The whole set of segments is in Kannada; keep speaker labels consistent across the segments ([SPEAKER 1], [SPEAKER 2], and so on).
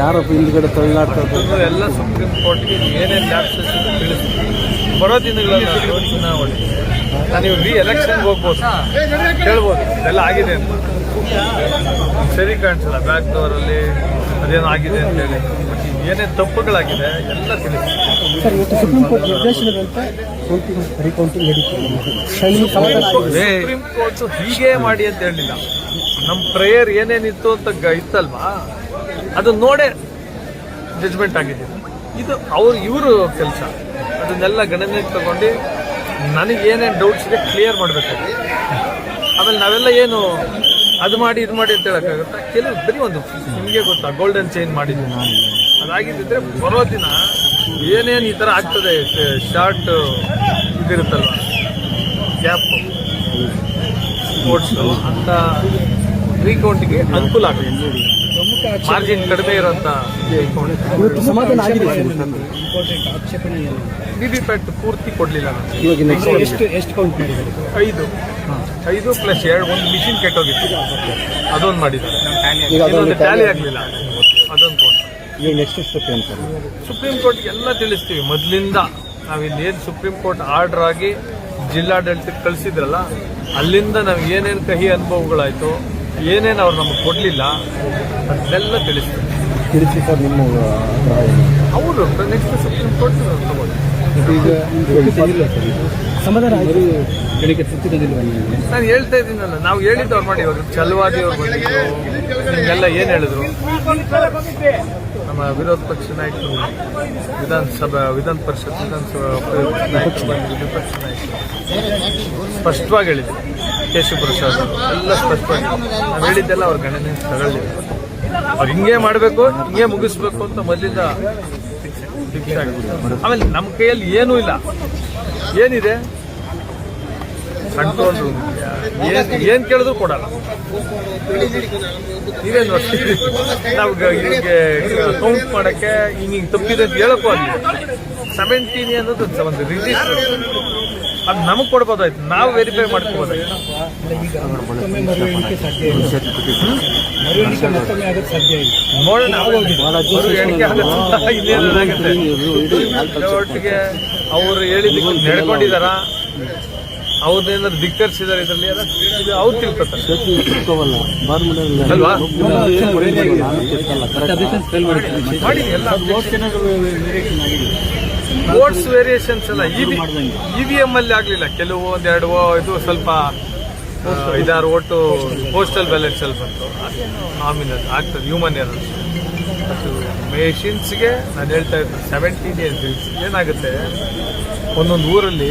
[SPEAKER 1] ಯಾರಪ್ಪ ಹಿಂದ್ಗಡೆ?
[SPEAKER 2] ಅದನ್ನು ಎಲ್ಲ ಸುಪ್ರೀಂ ಕೋರ್ಟ್ಗೆ ಏನೇನು ಲ್ಯಾಪ್ಸಸ್ ತಿಳಿಸ್ತೀವಿ. ಬರೋ ದಿನಗಳಲ್ಲಿ ಚುನಾವಣೆ. ನಾನು ರೀ ಎಲೆಕ್ಷನ್ಗೆ ಹೋಗ್ಬೋದು. ಕೇಳ್ಬೋದು. ಎಲ್ಲ ಆಗಿದೆ ಅಂತ. ಸರಿ ಕಾಣಿಸಲ್ಲ ಬ್ಯಾಕ್ ಡೋರಲ್ಲಿ ಅದೇನೋ ಆಗಿದೆ ಅಂತ ಹೇಳಿ. ಬಟ್ ಏನೇನು ತಪ್ಪುಗಳಾಗಿದೆ ಎಲ್ಲ
[SPEAKER 1] ಸುಪ್ರೀಂ ಕೋರ್ಟ್
[SPEAKER 2] ಹೀಗೆ ಮಾಡಿ ಅಂತ ಹೇಳಿಲ್ಲ. ನಮ್ಮ ಪ್ರೇಯರ್ ಏನೇನಿತ್ತು ಅಂತ ಇತ್ತಲ್ವಾ? ಅದು ನೋಡೇ ಜಜ್ಮೆಂಟ್ ಆಗಿದೆ. ಇದು ಅವ್ರು, ಇವರು ಕೆಲಸ. ಅದನ್ನೆಲ್ಲ ಗಣನೆಗೆ ತಗೊಂಡು ನನಗೆ ಏನೇನು ಡೌಟ್ಸ್ ಇದೆ ಕ್ಲಿಯರ್ ಮಾಡಬೇಕಾಗಿ ಆಮೇಲೆ ನಾವೆಲ್ಲ ಏನು ಅದು ಮಾಡಿ, ಇದು ಮಾಡಿ ಅಂತ ಹೇಳೋಕ್ಕಾಗುತ್ತೆ? ಕೆಲವು ಬರೀ ಒಂದು ನಿಮಗೆ ಗೊತ್ತಾ ಗೋಲ್ಡನ್ ಚೈನ್ ಮಾಡಿದ್ದೀನಿ ನಾನು. ಅದಾಗಿದ್ದಿದ್ರೆ ಬರೋ ದಿನ ಏನೇನು ಈ ಥರ ಆಗ್ತದೆ ಶಾರ್ಟ್ ಇದಿರುತ್ತಲ್ವ? ಗ್ಯಾಪ್ ಸ್ಪೋರ್ಟ್ಸ್ ಅಂತ ರೀಕೌಂಟಿಗೆ ಅನುಕೂಲ ಆಗುತ್ತೆ ಮಾರ್ಜಿನ್ ಕಡಿಮೆ ಇರೋಂತ ರೀಕೌಂಟ್
[SPEAKER 1] ಸಮಾಧಾನ ಆಗಿದೆ ಸರ್.
[SPEAKER 2] ವಿ ವಿ ಪ್ಯಾಟ್ ಪೂರ್ತಿ ಕೊಡಲಿಲ್ಲ ನಾನು
[SPEAKER 3] ಎಷ್ಟು ಎಷ್ಟು ಕೌಂಟ್
[SPEAKER 2] ಐದು. ಐದು ಪ್ಲಸ್ ಎರಡು ಒಂದು ಮಿಷಿನ್ ಕೆಟ್ಟೋಗಿತ್ತು. ಅದೊಂದು ಮಾಡಿದ್ದಾರೆ.
[SPEAKER 1] ಈಗ ಅದೊಂದು
[SPEAKER 2] ಟ್ಯಾಲಿ ಆಗಲಿಲ್ಲ. ಅದೊಂದು ಸುಪ್ರೀಂ ಕೋರ್ಟ್ ಎಲ್ಲ ತಿಳಿಸ್ತೀವಿ. ಮೊದಲಿಂದ ನಾವಿಲ್ಲಿ ಏನು ಸುಪ್ರೀಂ ಕೋರ್ಟ್ ಆರ್ಡರ್ ಆಗಿ ಜಿಲ್ಲಾಡಳಿತಕ್ಕೆ ಕಳಿಸಿದ್ರಲ್ಲ ಅಲ್ಲಿಂದ ನಾವು ಏನೇನು ಕಹಿ ಅನುಭವಗಳಾಯಿತು ಏನೇನು ಅವ್ರು ನಮಗೆ ಕೊಡಲಿಲ್ಲ ಅದನ್ನೆಲ್ಲ ತಿಳಿಸ್ತೀವಿ
[SPEAKER 1] ತಿಳಿಸಿ ಸರ್ ನಿಮ್ಮ?
[SPEAKER 2] ಅವರು ನೆಕ್ಸ್ಟ್ ಸುಪ್ರೀಂ ಕೋರ್ಟ್ ತಗೊಳ್ಳಿ
[SPEAKER 3] ಸಮಾಧಾನ
[SPEAKER 2] ನಾನು ಹೇಳ್ತಾ ಇದ್ದೀನಲ್ಲ ನಾವು ಹೇಳಿದ್ದು ಅವ್ರು ಮಾಡಿ ಇವರು ಚಲವಾದಿ ಅವ್ರು ಬಂದಿದ್ರು. ನಿಮಗೆಲ್ಲ ಏನು ಹೇಳಿದ್ರು? ನಮ್ಮ ವಿರೋಧ ಪಕ್ಷ ನಾಯಕರು ವಿಧಾನಸಭಾ ವಿಧಾನ ಪರಿಷತ್ ವಿಧಾನಸಭಾ ನಾಯಕರು ಬಂದಿದ್ರು ವಿಪಕ್ಷ ನಾಯಕರು ಸ್ಪಷ್ಟವಾಗಿ ಹೇಳಿದ್ರು. ಕೇಶವ ಪ್ರಸಾದ್ ಎಲ್ಲ ಸ್ಪಷ್ಟವಾಗಿ ನಾವು ಹೇಳಿದ್ದೆಲ್ಲ ಅವ್ರ ಗಣನೆ ತಗೊಳ್ಳಿಲ್ಲ ಅವ್ರು ಹಿಂಗೆ ಮಾಡಬೇಕು ಹಿಂಗೆ ಮುಗಿಸ್ಬೇಕು ಅಂತ ಮೊದಲಿಂದ ಫಿಕ್ಸ್ ಆಮೇಲೆ ನಮ್ಮ ಕೈಯಲ್ಲಿ ಏನೂ ಇಲ್ಲ. ಏನಿದೆ? ಕಂಟ್ರೋಲ್ ರೂಮ್ ಏನ್ ಏನ್ ಕೇಳಿದ್ರು ಕೊಡಲ್ಲ. ನೀವೇನ್ ನಮ್ಗೆ ಇವ್ರಿಗೆ ಕೌಂಟ್ ಮಾಡಕ್ಕೆ ಹಿಂಗ್ ಹಿಂಗ್ ತಪ್ಪಿದೆ ಅಂತ ಹೇಳಕ್ಕೂ ಆಗಲಿ ಸೆವೆಂಟೀನ್ ಅನ್ನೋದು ಒಂದು ರಿಜಿಸ್ಟರ್ ಅದು ನಮಗೆ ಕೊಡ್ಬೋದಾಯ್ತು. ನಾವು ವೆರಿಫೈ ಮಾಡ್ಕೋಬೋದಾಯ್ತು ನೋಡೋಣ. ಒಟ್ಟಿಗೆ ಅವ್ರು ಹೇಳಿದ್ದಕ್ಕೆ ನಡ್ಕೊಂಡಿದಾರ? ಅವ್ರನ್ನೇನಾದ್ರು ಧಿಕ್ಕರಿಸಿದಾರೆ ಇದರಲ್ಲಿ? ಅವ್ರು ತಿಳ್ಕೊತಾರೆ.
[SPEAKER 1] ಕರೆಕ್ಟ್.
[SPEAKER 2] ಮಾಡಿ ಎಲ್ಲ ಇ ವೇರಿಯೇಷನ್ಸ್ ಎಂ ಅಲ್ಲಿ ಆಗ್ಲಿಲ್ಲ. ಕೆಲವು ಒಂದೆರಡು ಇದು ಸ್ವಲ್ಪ ಐದಾರು ಓಟು ಪೋಸ್ಟಲ್ ಬ್ಯಾಲೆನ್ಸ್ ಅಲ್ಲಿ ಬಂತು. ನಾಮಿನಲ್ ಆಗ್ತದೆ ಹ್ಯೂಮನ್ ಎರರ್ಸ್ ಅದು ಮೆಷಿನ್ಸ್ಗೆ ನಾನು ಹೇಳ್ತಾ ಇದ್ದೆ ಸೆವೆಂಟೀನ್ ಇಯರ್ಸ್ ಏನಾಗುತ್ತೆ? ಒಂದೊಂದು ಊರಲ್ಲಿ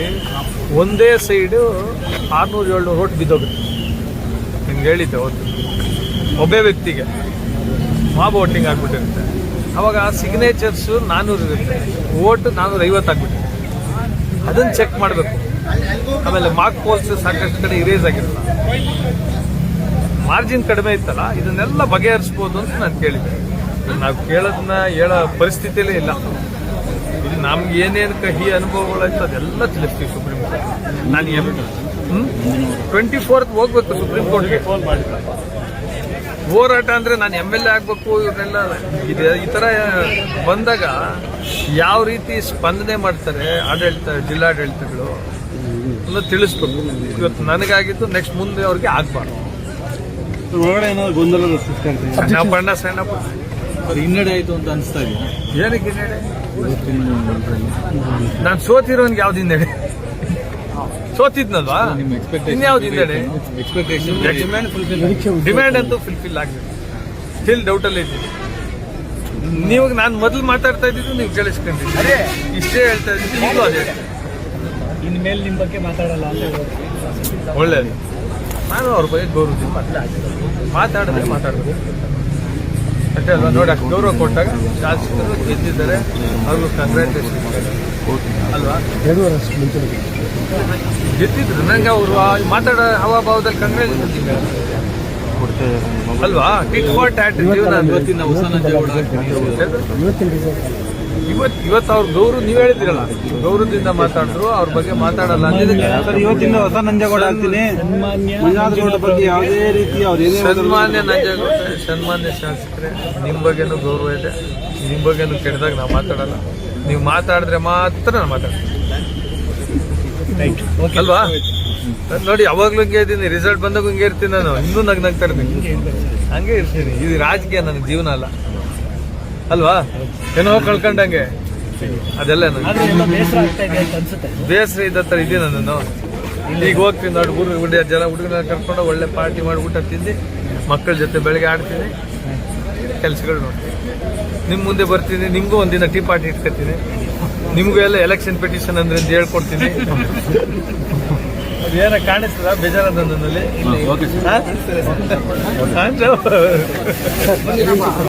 [SPEAKER 2] ಒಂದೇ ಸೈಡು ಆರ್ನೂರು, ಏಳ್ನೂರು ಓಟ್ ಬಿದ್ದೋಗುತ್ತೆ. ನಿಮ್ಗೆ ಹೇಳಿದ್ದೆ ಒಂದು ಒಬ್ಬೇ ವ್ಯಕ್ತಿಗೆ ಮಾಬ್ ವೋಟಿಂಗ್ ಆಗ್ಬಿಟ್ಟಿರುತ್ತೆ. ಅವಾಗ ಸಿಗ್ನೇಚರ್ಸು ನಾನ್ನೂರು ಇರುತ್ತೆ. ಓಟ್ ನಾನ್ನೂರ ಐವತ್ತು ಆಗ್ಬಿಟ್ಟಿರುತ್ತೆ ಅದನ್ನು ಚೆಕ್ ಮಾಡಬೇಕು. ಆಮೇಲೆ ಮಾರ್ಕ್ ಪೋಸ್ಟ್ ಸಾಕಷ್ಟು ಕಡೆ ಇರೇಸ್ ಆಗಿರಲ್ಲ. ಮಾರ್ಜಿನ್ ಕಡಿಮೆ ಇತ್ತಲ್ಲ, ಇದನ್ನೆಲ್ಲ ಬಗೆಹರಿಸ್ಬೋದು ಅಂತ ನಾನು ಕೇಳಿದ್ದೆ. ನಾವು ಕೇಳೋದನ್ನ ಹೇಳೋ ಪರಿಸ್ಥಿತಿಯಲ್ಲೇ ಇಲ್ಲ. ಇದು ನಮ್ಗೆ ಏನೇನು ಕಹಿ ಅನುಭವಗಳಾಯ್ತು ಅದೆಲ್ಲ ತಿಳಿಸ್ತೀವಿ ಸುಪ್ರೀಂ ಕೋರ್ಟ್. ನಾನು ಎಂ ಟ್ವೆಂಟಿ ಫೋರ್ತ್ ಹೋಗ್ಬೇಕು ಸುಪ್ರೀಂ ಕೋರ್ಟ್ಗೆ. ಹೋರಾಟ ಅಂದ್ರೆ ನಾನು ಎಂ ಎಲ್ ಎ ಆಗ್ಬೇಕು ಇವ್ರನ್ನೆಲ್ಲ ಇದೆ ಈ ತರ ಬಂದಾಗ ಯಾವ ರೀತಿ ಸ್ಪಂದನೆ ಮಾಡ್ತಾರೆ ಆಡಳಿತ ಜಿಲ್ಲಾಡಳಿತಗಳು ಅನ್ನೋದು ತಿಳಿಸ್ಬೇಕು. ಇವತ್ತು ನನಗಾಗಿದ್ದು ನೆಕ್ಸ್ಟ್ ಮುಂದೆ ಅವ್ರಿಗೆ ಆಗ್ಬಾರ್ದು.
[SPEAKER 3] ಗೊಂದಲ
[SPEAKER 2] ಬಣ್ಣ ಸಣ್ಣ
[SPEAKER 3] ಹಿನ್ನಡೆ ಆಯ್ತು ಅಂತ ಅನಿಸ್ತಾ ಇದೆ.
[SPEAKER 2] ಏನಕ್ಕೆ ಹಿನ್ನಡೆ? ನಾನು ಸೋತಿರೋನ್ಗೆ ಯಾವ್ದು ಹಿನ್ನಡೆ? ಸೋತಿದ್ನಲ್ವಾ?
[SPEAKER 3] ನಿಮ್ಮ ಎಕ್ಸ್ಪೆಕ್ಟೇಷನ್
[SPEAKER 2] ಇನ್ಯಾವ್ದು
[SPEAKER 3] ಎಕ್ಸ್ಪೆಕ್ಟೇಷನ್ ಡಿಮ್ಯಾಂಡ್
[SPEAKER 2] ಅಂತೂ ಫುಲ್ಫಿಲ್ ಆಗಲಿಲ್ಲ ಸ್ಟಿಲ್ ಡೌಟಲ್ಲಿ ಇದ್ದೀನಿ ನೀವು ನಾನು ಮೊದಲು ಮಾತಾಡ್ತಾ ಇದ್ದಿದ್ದು ನೀವು ಕೇಳಿಸ್ಕೊಂಡಿದ್ದೀರಿ. ಇಷ್ಟೇ ಹೇಳ್ತಾ ಇದ್ದೀನಿ ಈಗಲೂ ಅದೇ.
[SPEAKER 3] ಇನ್ಮೇಲೆ ನಿಮ್ಮ ಬಗ್ಗೆ ಮಾತಾಡಲ್ಲ ಅಂತ
[SPEAKER 2] ಒಳ್ಳೇದು. ನಾನು ಅವ್ರ ಬಗ್ಗೆ ಗೌರವದಿಂದ ಮಾತಾಡ್ತೀನಿ. ಮಾತಾಡಿದ್ರೆ ಮಾತಾಡಬೇಕು ಅಷ್ಟೇ ಅಲ್ವಾ? ನೋಡಿ ಅಷ್ಟು ಗೌರವ ಕೊಟ್ಟಾಗ ಶಾಸಕರು ಗೆದ್ದಿದ್ದಾರೆ. ಅವ್ರಿಗೂ ಕಂಗ್ರ್ಯಾಚುಲೇಷನ್ ಅಲ್ವಾ? ಗೆದ್ದಿದ್ರು. ನಂಗೆ ಅವರು ಮಾತಾಡೋ ಹವಾಭಾವದಲ್ಲಿ ಕಂಗ್ರ್ಯಾಚುಲೇಷನ್ ಅಲ್ವಾ? ಟಿಟ್ ಫಾರ್ ಟ್ಯಾಟ್ ಜೀವನ
[SPEAKER 3] ಇವತ್ತಿನ ಹೊಸ
[SPEAKER 2] ಇವತ್ ಇವತ್ತು ಅವ್ರ ಗೌರವ ನೀವ್ ಹೇಳಿದಿರಲ್ಲ ಗೌರವದಿಂದ ಮಾತಾಡಿದ್ರು ಅವ್ರ ಬಗ್ಗೆ ಮಾತಾಡಲ್ಲ
[SPEAKER 3] ಇವತ್ತಿಂದ ಹೊಸ ನಂಜೇಗೌಡ ಆಗ್ತೀನಿ ಮಂಜುನಾಥಗೌಡ ಬಗ್ಗೆ ಯಾವುದೇ ರೀತಿ ಅವ್ರು ಏನೇ
[SPEAKER 2] ಸನ್ಮಾನ್ಯ ನಂಜೇಗೌಡ ಸನ್ಮಾನ್ಯ ಶಾಸಕರೇ ನಿಮ್ ಬಗ್ಗೆನೂ ಗೌರವ ಇದೆ. ನಿಮ್ ಬಗ್ಗೆನೂ ಕೆಟ್ಟದಾಗ ನಾವು ಮಾತಾಡಲ್ಲ. ನೀವು ಮಾತಾಡಿದ್ರೆ ಮಾತ್ರ ನಾನು ಮಾತಾಡ್ತೀನಿ. ಅಲ್ವಾ? ನೋಡಿ ಯಾವಾಗ್ಲೂ ಹಿಂಗೆ ಇದ್ದೀನಿ. ರಿಸಲ್ಟ್ ಬಂದಾಗ ಹಿಂಗೆ ಇರ್ತೀನಿ ನಾನು. ಇನ್ನೂ ನಗ್ ನಗ್ತಾ ಇರ್ತೀನಿ. ಹಂಗೆ ಇರ್ತೀನಿ. ಇದು ರಾಜಕೀಯ ನನ್ನ ಜೀವನ ಅಲ್ಲ. ಅಲ್ವಾ? ಏನೋ ಕಳ್ಕೊಂಡಂಗೆ. ಅದೆಲ್ಲ ನಾನು
[SPEAKER 1] ಬೇಸರ ಆಗ್ತಾ ಇದೆ ಅಂತ ಅನ್ಸುತ್ತೆ.
[SPEAKER 2] ಬೇಸರ ಇದ್ದ ಇದೀನಿ ನಾನು ಈಗ ಹೋಗ್ತೀನಿ ನೋಡಿ ಹುಡುಗ ಹುಡುಗ ಜನ ಹುಡುಗನ ಕರ್ಕೊಂಡು ಒಳ್ಳೆ ಪಾರ್ಟಿ ಮಾಡಿ ಊಟ ತಿಂದು ಮಕ್ಕಳ ಜೊತೆ ಬೆಳಗ್ಗೆ ಆಡ್ತೀನಿ. ಕೆಲಸಗಳು ನೋಡ್ತೀನಿ. ನಿಮ್ಮ ಮುಂದೆ ಬರ್ತೀನಿ ನಿಮಗೂ ಒಂದಿನ ಟೀ ಪಾರ್ಟಿ ಇಟ್ಕೊತೀನಿ. ನಿಮಗೂ ಎಲ್ಲ ಎಲೆಕ್ಷನ್ ಪಿಟಿಷನ್ ಅಂದ್ರೆ ಅಂತ ಹೇಳ್ಕೊಡ್ತೀನಿ. ಏನ ಕಾಣಿಸ್ತದ? ಬೇಜಾರದ ನನ್ನಲ್ಲಿ?